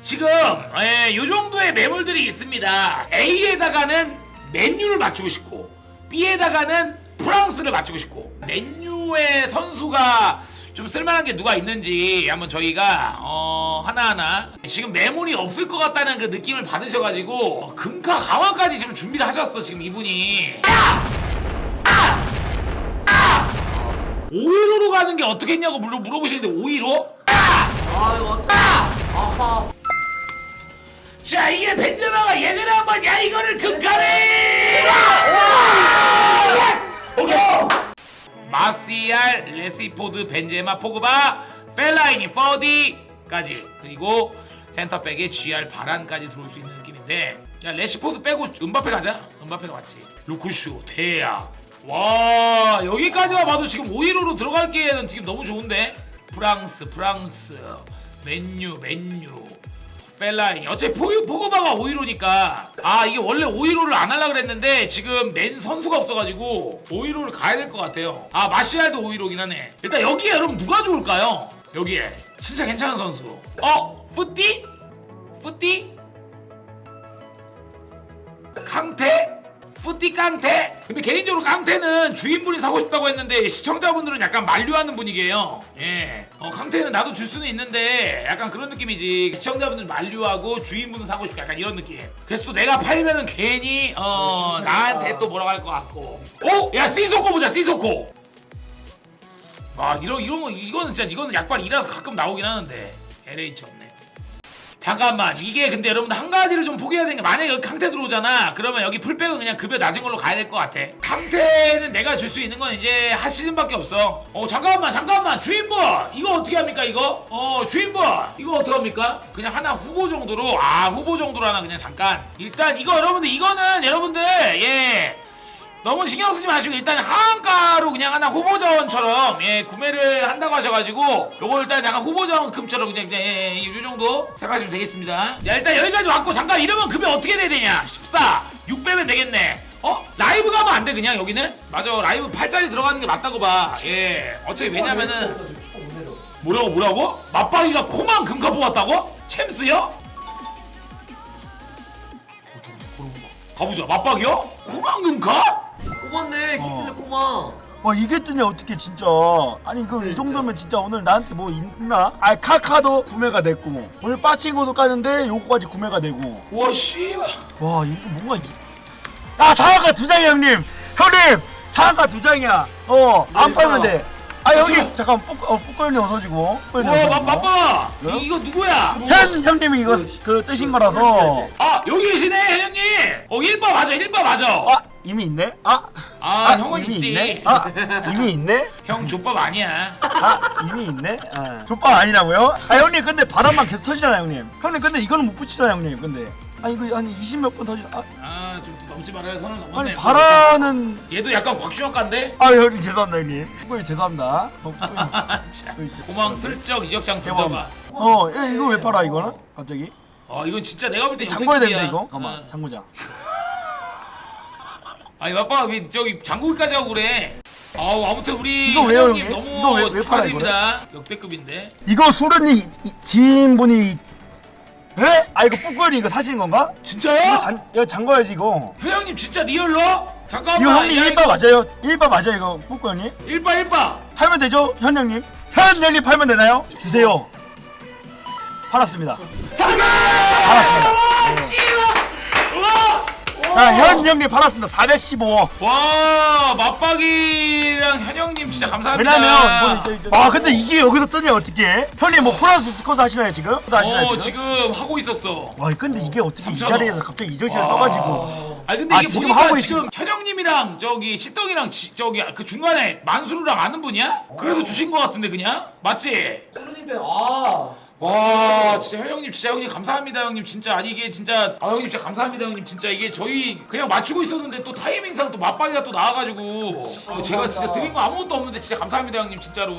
지금 예, 요 정도의 매물들이 있습니다. A에다가는 맨유를 맞추고 싶고 B에다가는 프랑스를 맞추고 싶고. 맨유의 선수가 좀 쓸만한 게 누가 있는지 한번 저희가 어, 하나하나. 지금 매물이 없을 것 같다는 그 느낌을 받으셔가지고 어, 금카 강화까지 지금 준비를 하셨어 지금 이분이. 오이로로 가는 게 어떻겠냐고 물어 물어보시는데 오이로? 아! 이거 아하 자 이게 벤제마가 예전에 한번 야 이거를 오케이 마시알 레시포드 벤제마 포그바 펠라이니 퍼디까지. 그리고 센터백에 GR 바란까지 들어올 수 있는 느낌인데. 야 레시포드 빼고 은바페 가자. 은바페가 맞지. 루쿠슈 대야. 와 여기까지만 봐도 지금 5위로로 들어갈 기에는 지금 너무 좋은데. 프랑스 프랑스. 맨유 맨유 펠라인 어차피 포, 포그바가 5위로니까 아 이게 원래 5위로를 안 하려고 그랬는데 지금 맨 선수가 없어가지고 5위로를 가야 될 것 같아요 아 마시알도 5위로긴 하네 일단 여기에 여러분 누가 좋을까요? 여기에 진짜 괜찮은 선수 어? 푸띠? 푸띠? 캉테? 푸띠 깡테? 근데 개인적으로 깡테는 주인분이 사고 싶다고 했는데 시청자분들은 약간 만류하는 분위기예요. 예. 어, 깡테는 나도 줄 수는 있는데 약간 그런 느낌이지. 시청자분들 만류하고 주인분은 사고 싶고 약간 이런 느낌. 그래서 또 내가 팔면은 괜히 어 나한테 또 뭐라고 할 것 같고. 어? 야 시소코 보자 시소코. 아 이런 이런 거 이거는 진짜 이거는 약발 이라서 가끔 나오긴 하는데 LH 없네. 잠깐만 이게 근데 여러분들 한 가지를 좀 포기해야 되는 게 만약에 여기 강태 들어오잖아. 그러면 여기 풀백은 그냥 급여 낮은 걸로 가야 될 것 같아. 강태는 내가 줄 수 있는 건 이제 하시즌밖에 없어. 어 잠깐만 잠깐만. 주인분 이거 어떻게 합니까 이거? 어 주인분 이거 어떻게 합니까? 그냥 하나 후보 정도로 아 후보 정도로 하나 그냥 잠깐. 일단 이거 여러분들 이거는 여러분들 예 너무 신경 쓰지 마시고 일단 하한가로 그냥 하나 후보자원처럼 예 구매를 한다고 하셔가지고 요거 일단 약간 후보자원금처럼 그냥 그냥 예, 예, 요 정도 생각하시면 되겠습니다. 야 일단 여기까지 왔고 잠깐 이러면 금액 어떻게 돼야 되냐? 14, 6 빼면 되겠네. 어 라이브 가면 안 돼 그냥 여기는? 맞아 라이브 8짜리 들어가는 게 맞다고 봐. 예 어차피 왜냐면은 뭐라고 뭐라고? 맞박이가 코만 금카 뽑았다고? 챔스요? 가보자 맞박이요? 코만 금카? 뽑았네 키트네 코마. 와 이게 뜨냐 어떻게 진짜. 아니 이거 이 정도면 진짜. 오늘 나한테 뭐 있나? 아 카카도 구매가 됐고 오늘 빠칭고도 까는데 요거까지 구매가 되고. 와 씨발. 와 이거 뭔가 이... 아 상한가 두 장이야 형님. 형님 상한가 두 장이야. 어 안 팔면 돼아 형님 잠깐 뿌, 어, 뿌꺼님 어서지고. 와, 마, 마빠! 네? 이- 이거 누구야? 현 형님이 이거 그 뜨신 거라서. 아, 여기 계시네, 현님! 어, 1바 맞아, 1바 맞아! 아 이미 있네 아, 아, 형은 이미 있지. 있네 아 이미 있네 형 족밥 아니야. 아 이미 있네 아. 족밥 아니라고요? 아 형님 근데 바람만 계속 터지잖아 형님 형님 근데 이거는 못 붙이잖아 형님 근데 아 이거 한 20몇 번 터지 아, 아, 좀또 넘지 말아야 선을 넘었네. 아니 바라는 얘도 약간 곽주영가인데? 아 형님 죄송합니다 형님 뿌이 죄송합니다 어. 고망 슬쩍 이적장 던져봐. 어 야, 이거 왜 팔아 이거는 갑자기 아, 이건 진짜 내가 볼때 잠궈야 되는데 이거 잠깐만 어. 잠그자 아니, 아빠가 왜 저기 장구기까지 하고 그래? 아우, 아무튼 우리 이거 왜요, 형님 형님? 너무 이거 왜- 왜 축하드립니다. 역대급인데. 이거 수련이 이- 지인분이 에? 아 이거 뿌꾸이 이거 사시는 건가? 이거 진짜요? 단, 이거 잠궈야지 이거 회장님 진짜 리얼로? 잠깐만. 이거 형님 야, 일바 맞아요? 일바 맞아요 이거 뿌꾸이 형님? 일바 일바. 팔면 되죠? 현 형님? 현 형님 팔면 되나요? 주세요 팔았습니다 자, 현 형님 팔았습니다. 415. 와 맞박이랑 현영님 진짜 감사합니다. 왜냐면 이거는 저- 저- 아, 근데 이게 여기서 뜨냐 어떻게? 형님 뭐 프랑스 스쿼드 하시나요 지금? 스쿼드 하시나요 어 지금? 지금 하고 있었어. 와, 근데 이게 어떻게 이 삼천원. 자리에서 갑자기 이정씨가 떠가지고? 아 근데 아, 이게 지금 보니까 하고 지금 현영님이랑 저기 시떡이랑 지- 저기 그 중간에 만수르랑 아는 분이야? 그래서 주신 거 같은데 그냥 맞지? 소르님배 아 와 진짜 현영님 진짜 형님 감사합니다 형님. 진짜 아니 이게 진짜 아 형님 진짜 감사합니다 형님. 진짜 이게 저희 그냥 맞추고 있었는데 또 타이밍상 또 맞박이가 또 나와가지고. 어, 제가 진짜 드린 거 아무것도 없는데 진짜 감사합니다 형님 진짜로.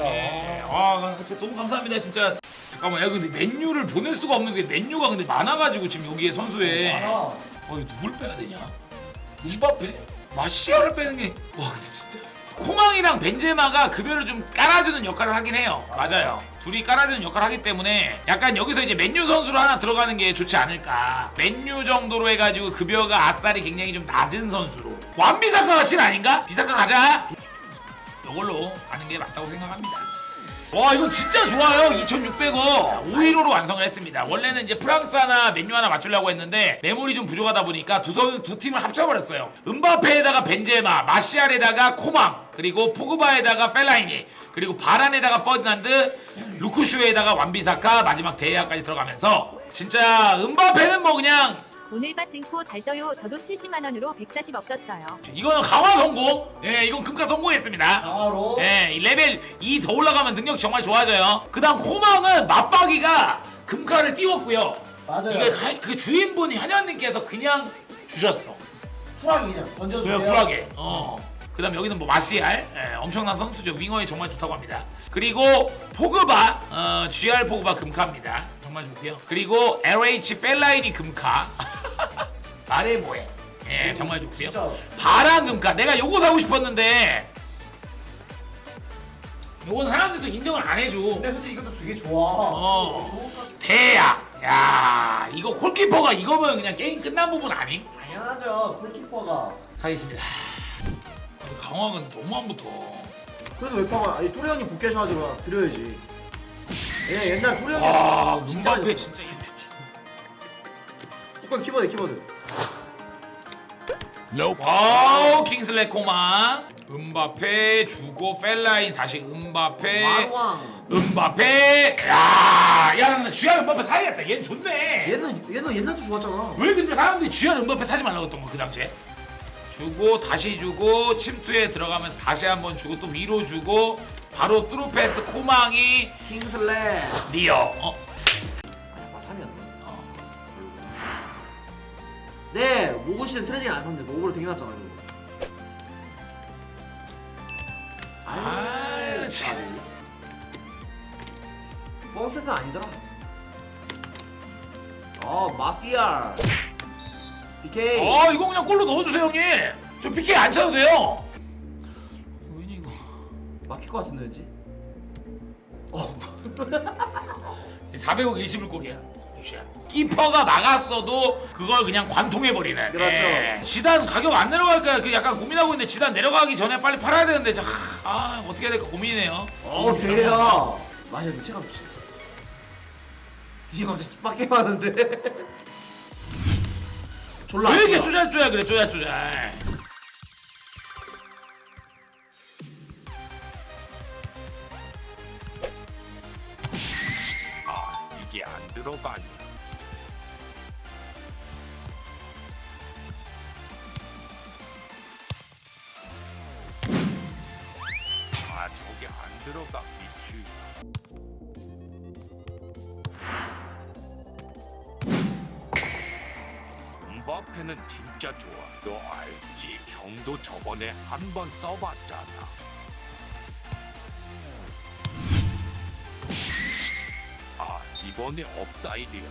예. 아 진짜 너무 감사합니다 진짜. 잠깐만 야 근데 맨유를 보낼 수가 없는데 맨유가 근데 많아가지고 지금 여기에 선수에. 아. 어 이거 누굴 빼야 되냐? 음바페? 마시아를 빼는 게. 와 근데 진짜 코망이랑 벤제마가 급여를 좀 깔아주는 역할을 하긴 해요. 맞아요. 둘이 깔아주는 역할을 하기 때문에 약간 여기서 이제 맨유 선수로 하나 들어가는 게 좋지 않을까. 맨유 정도로 해가지고 급여가 아싸리 굉장히 좀 낮은 선수로. 완비사카가 실 아닌가? 비사카 가자. 이걸로 가는 게 맞다고 생각합니다. 와 이건 진짜 좋아요. 2600원 515로 완성을 했습니다. 원래는 이제 프랑스 하나 맨유 하나 맞추려고 했는데 매물이 좀 부족하다 보니까 두, 선, 두 팀을 합쳐버렸어요. 은바페에다가 벤제마 마시알에다가 코망 그리고 포그바에다가 펠라이니 그리고 바란에다가 퍼디난드 루쿠슈에다가 완비사카 마지막 데이아까지 들어가면서 진짜 은바페는 뭐 그냥 오늘 빠찡코 잘 떠요. 저도 70만 원으로 140 없었어요. 이거는 강화 성공 예 이건 금가 성공했습니다 강화로. 예, 이 레벨 2 더 올라가면 능력이 정말 좋아져요. 그다음 코망은 맞박이가 금카를 띄웠고요. 맞아요. 이게 하- 그 주인분이 한현님께서 그냥 주셨어. 쿨하게 그냥 던져주세요. 그냥 쿨하게. 어. 그다음 여기는 뭐 마시알 예, 엄청난 선수죠. 윙어에 정말 좋다고 합니다. 그리고 포그바 어, GR 포그바 금카입니다. 정말 좋고요. 그리고 LH 펠라인이 금카. 아래 뭐해? 예, 정말 좋고요. 진짜. 바람 금카. 내가 요거 사고 싶었는데 요건 사람들도 인정을 안 해줘. 근데 솔직히 이것도 되게 좋아. 어. 좋은 거 대야. 야, 이거 골키퍼가 이거면 그냥 게임 끝난 부분 아님? 당연하죠. 골키퍼가. 가겠습니다. 강화는 너무 안 붙어. 그래도 왜 파가? 아니 토레 형님 복귀하셔가지고 드려야지. 예, 옛날 형님 와, 진짜 은바페 진짜 이건 키보드 키보드. 와우 킹슬레 코마 은바페 주고 펠라인. 다시 은바페. 마루왕. 은바페. 야야 쥐알 은바페 사야겠다. 얘는 좋네. 얘는 얘는 옛날도 좋았잖아. 왜 근데 사람들이 쥐알 은바페 사지 말라고 했던 거그 당시에? 주고 다시 주고 침투에 들어가면서 다시 한번 주고 또 위로 주고 바로 뚜루패스 코망이 킹슬레. 리어 어? 아, 3이었나? 네, 모고 씨는 트레이닝 안 샀는데 오버로 되게 났잖아 이거. 아, 참. 뻥세트 아니더라. 어, 마시알. BK. 어 이거 그냥 골로 넣어주세요 형님 저 PK 안 차도 돼요 막힐 것 같은데 왠지. 어, 400억 일시불 골이야. 역시야. 키퍼가 막았어도 그걸 그냥 관통해 버리네. 그렇죠. 예. 지단 가격 안 내려갈까 그 약간 고민하고 있는데 지단 내려가기 전에 빨리 팔아야 되는데 자, 아 어떻게 해야 될까 고민이네요. 어, 걔야. 맞아, 내 체감 미치. 이거 진짜 빡게 많은데. 졸라. 왜 이렇게 아프다. 쪼잘쪼잘 그래 쪼잘쪼잘. 들어가냐 아 저게 안 들어가 미치. 음바페는 진짜 좋아. 너 알지? 형도 저번에 한 번 써봤잖아 아 이번에 업사이드였네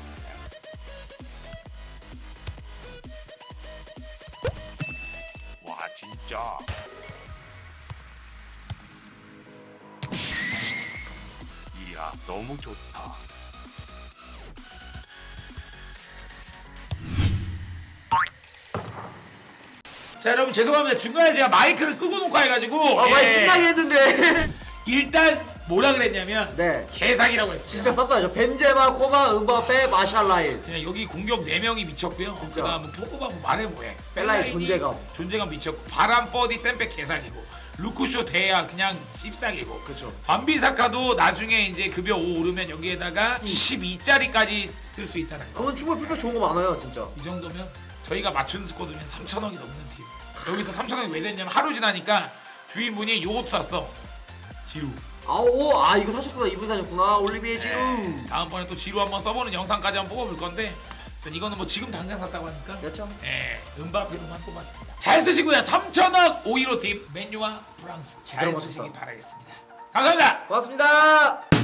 와 진짜 이야 너무 좋다 자 여러분 죄송합니다 중간에 제가 마이크를 끄고 녹화해가지고 아, 많이 예. 신나게 했는데. 일단 뭐라 그랬냐면 네. 개사기라고 했습니다. 진짜 쌌다죠. 벤제마, 코마, 음바페, 마샬라인. 그냥 여기 공격 4명이 미쳤고요. 진짜. 그다음 뭐 포그바 뭐 말해 뭐해. 펠라의 펠라인이 존재감. 존재감 미쳤고 바람 퍼디 샘백 개사기고 루쿠쇼 대야 그냥 씹사기고. 그렇죠. 반비사카도 나중에 이제 급여 5 오르면 여기에다가 12짜리까지 쓸 수 있다는 거. 그건 충분히 풀백 좋은 거 많아요, 진짜. 이 정도면 저희가 맞춘 스쿼드면 3천억이 넘는 팀. 여기서 3천억이 왜 됐냐면 하루 지나니까 주인분이 요것도 샀어. 지루. 아, 오, 아 이거 사셨구나. 이분 사셨구나. 올리비에 지루. 네. 다음번에 또 지루 한번 써보는 영상까지 한번 뽑아볼 건데 일단 이거는 뭐 지금 당장 샀다고 하니까 그렇죠. 예, 은바페로만 뽑았습니다. 잘 쓰시고요. 3천억 515팀 맨유와 프랑스 잘. 쓰시기 바라겠습니다. 감사합니다. 고맙습니다.